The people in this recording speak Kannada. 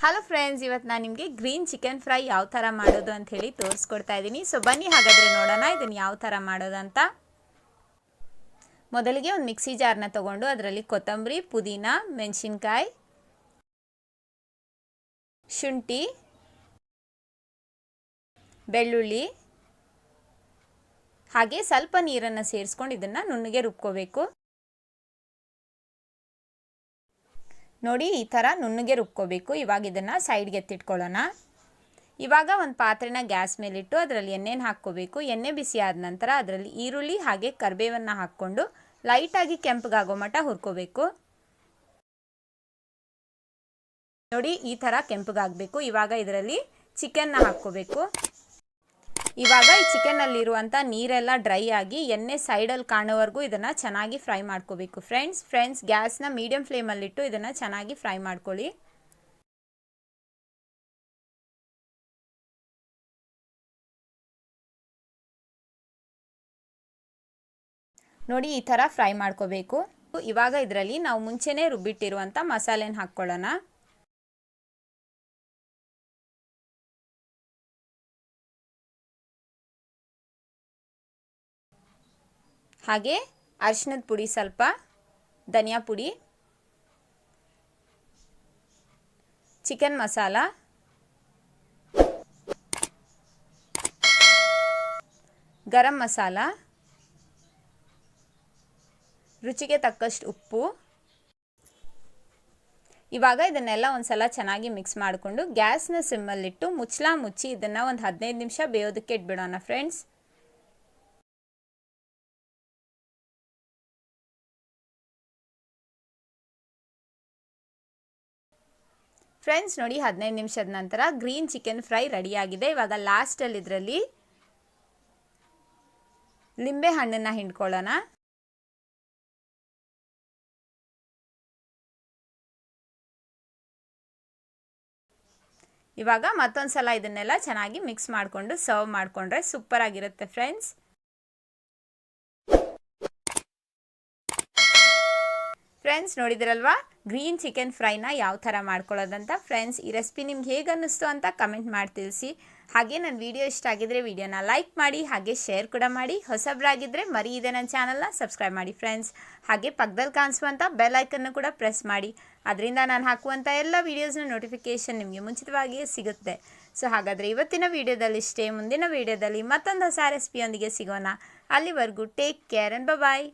ಹಲೋ ಫ್ರೆಂಡ್ಸ್ ಇವತ್ತು ನಾನು ನಿಮಗೆ ಗ್ರೀನ್ ಚಿಕನ್ ಫ್ರೈ ಯಾವ ಥರ ಮಾಡೋದು ಅಂತ ಹೇಳಿ ತೋರಿಸ್ಕೊಡ್ತಾ ಇದ್ದೀನಿ ಸೊ ಬನ್ನಿ ಹಾಗಾದರೆ ನೋಡೋಣ ಇದನ್ನು ಯಾವ ಥರ ಮಾಡೋದಂತ ಮೊದಲಿಗೆ ಒಂದು ಮಿಕ್ಸಿ ಜಾರ್ನ ತೊಗೊಂಡು ಅದರಲ್ಲಿ ಕೊತ್ತಂಬರಿ, ಪುದೀನ, ಮೆಣಸಿನ್ಕಾಯಿ, ಶುಂಠಿ, ಬೆಳ್ಳುಳ್ಳಿ, ಹಾಗೆ ಸ್ವಲ್ಪ ನೀರನ್ನು ಸೇರಿಸ್ಕೊಂಡು ಇದನ್ನು ನುಣ್ಣಗೆ ರುಬ್ಕೋಬೇಕು. ನೋಡಿ, ಈ ಥರ ನುಣ್ಣಗೆ ರುಬ್ಕೋಬೇಕು. ಇವಾಗ ಇದನ್ನು ಸೈಡ್ಗೆ ಎತ್ತಿಟ್ಕೊಳ್ಳೋಣ. ಇವಾಗ ಒಂದು ಪಾತ್ರೆನ ಗ್ಯಾಸ್ ಮೇಲಿಟ್ಟು ಅದರಲ್ಲಿ ಎಣ್ಣೆನ ಹಾಕ್ಕೋಬೇಕು. ಎಣ್ಣೆ ಬಿಸಿ ಆದ ನಂತರ ಅದರಲ್ಲಿ ಈರುಳ್ಳಿ ಹಾಗೆ ಕರಿಬೇವನ್ನು ಹಾಕ್ಕೊಂಡು ಲೈಟಾಗಿ ಕೆಂಪಗಾಗೋ ಮಟ್ಟ ಹುರ್ಕೋಬೇಕು. ನೋಡಿ, ಈ ಥರ ಕೆಂಪಗಾಗಬೇಕು. ಇವಾಗ ಇದರಲ್ಲಿ ಚಿಕನ್ನ ಹಾಕ್ಕೋಬೇಕು. ಇವಾಗ ಈ ಚಿಕನ್ನಲ್ಲಿರುವಂಥ ನೀರೆಲ್ಲ ಡ್ರೈ ಆಗಿ ಎಣ್ಣೆ ಸೈಡಲ್ಲಿ ಕಾಣೋವರೆಗೂ ಇದನ್ನು ಚೆನ್ನಾಗಿ ಫ್ರೈ ಮಾಡ್ಕೋಬೇಕು. ಫ್ರೆಂಡ್ಸ್ ಫ್ರೆಂಡ್ಸ್ ಗ್ಯಾಸ್ನ ಮೀಡಿಯಂ ಫ್ಲೇಮಲ್ಲಿಟ್ಟು ಇದನ್ನು ಚೆನ್ನಾಗಿ ಫ್ರೈ ಮಾಡ್ಕೊಳ್ಳಿ. ನೋಡಿ ಈ ಥರ ಫ್ರೈ ಮಾಡ್ಕೋಬೇಕು. ಇವಾಗ ಇದರಲ್ಲಿ ನಾವು ಮುಂಚೆನೇ ರುಬ್ಬಿಟ್ಟಿರುವಂಥ ಮಸಾಲೆನ ಹಾಕ್ಕೊಳ್ಳೋಣ. ಹಾಗೆ ಅರಿಶಿನದ ಪುಡಿ ಸ್ವಲ್ಪ, ಧನಿಯಾ ಪುಡಿ, ಚಿಕನ್ ಮಸಾಲ, ಗರಂ ಮಸಾಲ, ರುಚಿಗೆ ತಕ್ಕಷ್ಟು ಉಪ್ಪು. ಇವಾಗ ಇದನ್ನೆಲ್ಲ ಒಂದ್ಸಲ ಚೆನ್ನಾಗಿ ಮಿಕ್ಸ್ ಮಾಡಿಕೊಂಡು ಗ್ಯಾಸ್ನ ಸಿಮ್ಮಲ್ಲಿಟ್ಟು ಮುಚ್ಚಲ ಮುಚ್ಚಿ ಇದನ್ನು ಒಂದು ಹದಿನೈದು ನಿಮಿಷ ಬೇಯೋದಕ್ಕೆ ಇಟ್ಬಿಡೋಣ ಫ್ರೆಂಡ್ಸ್ ಫ್ರೆಂಡ್ಸ್ ನೋಡಿ ಹದಿನೈದು ನಿಮಿಷದ ನಂತರ ಗ್ರೀನ್ ಚಿಕನ್ ಫ್ರೈ ರೆಡಿಯಾಗಿದೆ ಇವಾಗ ಲಾಸ್ಟಲ್ಲಿ ಇದರಲ್ಲಿ ಲಿಂಬೆ ಹಣ್ಣನ್ನು ಹಿಂಡ್ಕೊಳ್ಳೋಣ. ಇವಾಗ ಮತ್ತೊಂದು ಸಲ ಇದನ್ನೆಲ್ಲ ಚೆನ್ನಾಗಿ ಮಿಕ್ಸ್ ಮಾಡಿಕೊಂಡು ಸರ್ವ್ ಮಾಡಿಕೊಂಡ್ರೆ ಸೂಪರ್ ಆಗಿರುತ್ತೆ ಫ್ರೆಂಡ್ಸ್ ಫ್ರೆಂಡ್ಸ್ ನೋಡಿದ್ರಲ್ವಾ? ಗ್ರೀನ್ ಚಿಕನ್ ಫ್ರೈನ ಯಾವ ಥರ ಮಾಡ್ಕೊಳ್ಳೋದಂತ? ಫ್ರೆಂಡ್ಸ್, ಈ ರೆಸಿಪಿ ನಿಮ್ಗೆ ಹೇಗೆ ಅನ್ನಿಸ್ತು ಅಂತ ಕಮೆಂಟ್ ಮಾಡಿ ತಿಳಿಸಿ. ಹಾಗೆ ನನ್ನ ವಿಡಿಯೋ ಇಷ್ಟ ಆಗಿದ್ರೆ ವಿಡಿಯೋನ ಲೈಕ್ ಮಾಡಿ, ಹಾಗೆ ಶೇರ್ ಕೂಡ ಮಾಡಿ. ಹೊಸಬ್ರಾಗಿದ್ದರೆ ಮರಿ ಇದೆ ನನ್ನ ಚಾನಲ್ನ ಸಬ್ಸ್ಕ್ರೈಬ್ ಮಾಡಿ ಫ್ರೆಂಡ್ಸ್. ಹಾಗೆ ಪಕ್ಕದಲ್ಲಿ ಕಾಣಿಸುವಂಥ ಬೆಲ್ ಐಕನ್ನು ಕೂಡ ಪ್ರೆಸ್ ಮಾಡಿ. ಅದರಿಂದ ನಾನು ಹಾಕುವಂಥ ಎಲ್ಲ ವೀಡಿಯೋಸ್ನ ನೋಟಿಫಿಕೇಷನ್ ನಿಮಗೆ ಮುಂಚಿತವಾಗಿಯೇ ಸಿಗುತ್ತೆ. ಸೊ ಹಾಗಾದರೆ ಇವತ್ತಿನ ವಿಡಿಯೋದಲ್ಲಿ ಇಷ್ಟೇ, ಮುಂದಿನ ವಿಡಿಯೋದಲ್ಲಿ ಮತ್ತೊಂದು ಹೊಸ ರೆಸಿಪಿಯೊಂದಿಗೆ ಸಿಗೋಣ. ಅಲ್ಲಿವರೆಗೂ ಟೇಕ್ ಕೇರ್ ಆ್ಯಂಡ್ ಬಾಯ್